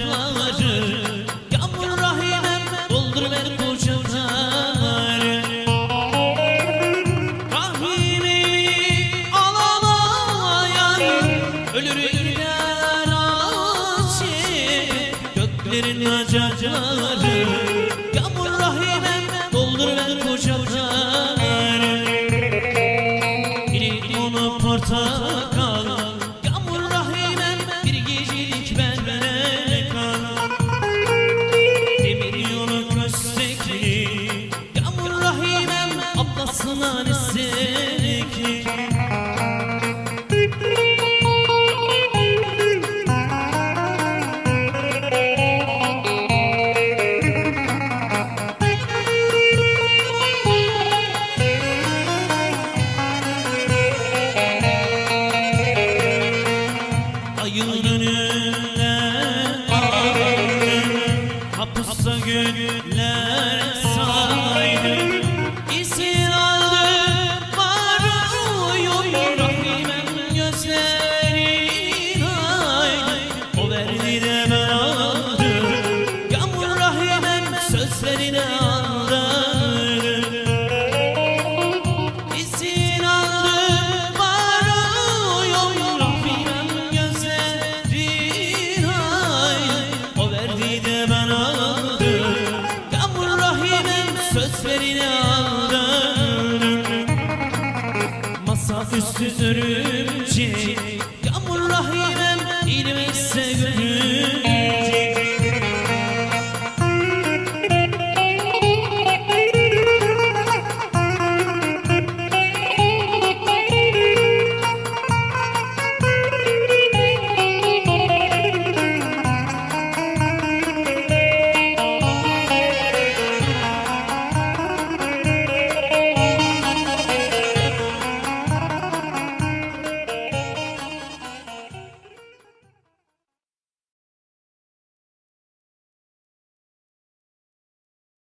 kucağları Yağmur rahimem doldur beni kucağları Rahmimi al alamayan ölürüm Göklerin acacağları ablasına nesekli Ayın önünde Hapusta günler sözlerine aldım İzin aldım varıyorum Rabbim gözlerin ay O verdi de ben aldım. Yağmur rahimem sözlerini aldım Masa üstü örümcek